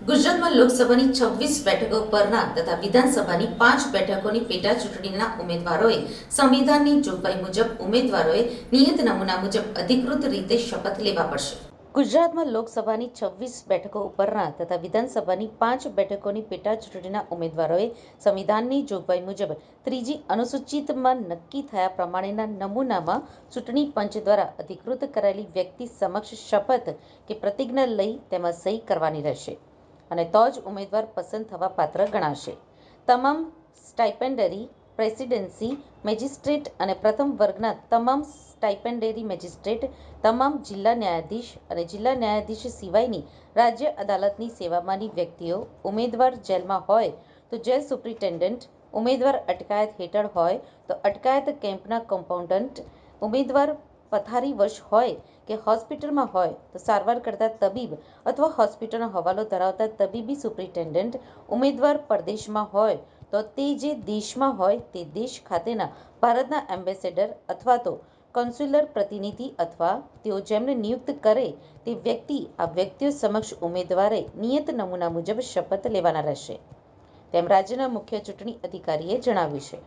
લોકસભાની છવ્વીસ બેઠકો પરના તથા વિધાનસભાની પાંચ બેઠકોની પેટા ચૂંટણીના ઉમેદવારોએ સંવિધાનની જોગવાઈ મુજબ ઉમેદવારોએ નિયત નમૂના મુજબ અધિકૃત રીતે શપથ લેવા પડશે. ગુજરાતમાં લોકસભાની છવ્વીસ બેઠકો ઉપરના તથા વિધાનસભાની પાંચ બેઠકોની પેટા ચૂંટણીના ઉમેદવારોએ સંવિધાનની જોગવાઈ મુજબ ત્રીજી અનુસૂચિતમાં નક્કી થયા પ્રમાણેના નમૂનામાં ચૂંટણી પંચ દ્વારા અધિકૃત કરાયેલી વ્યક્તિ સમક્ષ શપથ કે પ્રતિજ્ઞા લઈ તેમાં સહી કરવાની રહેશે. અને તો જ ઉમેદવાર પસંદ થવા પાત્ર ગણાશે. તમામ સ્ટાઇપેન્ડરી પ્રેસિડેન્સી મેજિસ્ટ્રેટ અને પ્રથમ વર્ગના તમામ સ્ટાઇપેન્ડરી મેજિસ્ટ્રેટ, તમામ જિલ્લા ન્યાયાધીશ અને જિલ્લા ન્યાયાધીશ સિવાયની રાજ્ય અદાલતની સેવામાંની વ્યક્તિઓ ઉમેદવાર જેલમાં હોય તો જેલ સુપ્રિન્ટેન્ડન્ટ, ઉમેદવાર અટકાયત હેઠળ હોય તો અટકાયત કેમ્પના કોમ્પાઉન્ડન્ટ, ઉમેદવાર પથારીવશ હોય કે હોસ્પિટલમાં હોય, તો સારવાર કરતા તબીબ અથવા હોસ્પિટલનો હવાલો ધરાવતા તબીબી સુપ્રિન્ટેન્ડન્ટ ઉમેદવાર પરદેશમાં હોય, તો તે જે દેશમાં હોય તે દેશ ખાતેના ભારતના એમ્બેસેડર અથવા તો કોન્સ્યુલર પ્રતિનિધિ અથવા તેઓ જેમને નિયુક્ત કરે તે વ્યક્તિ આ વ્યક્તિઓ સમક્ષ ઉમેદવારે નિયત નમૂના મુજબ શપથ લેવાના રહેશે. તેમ રાજ્યના મુખ્ય ચૂંટણી અધિકારીએ જણાવ્યું છે.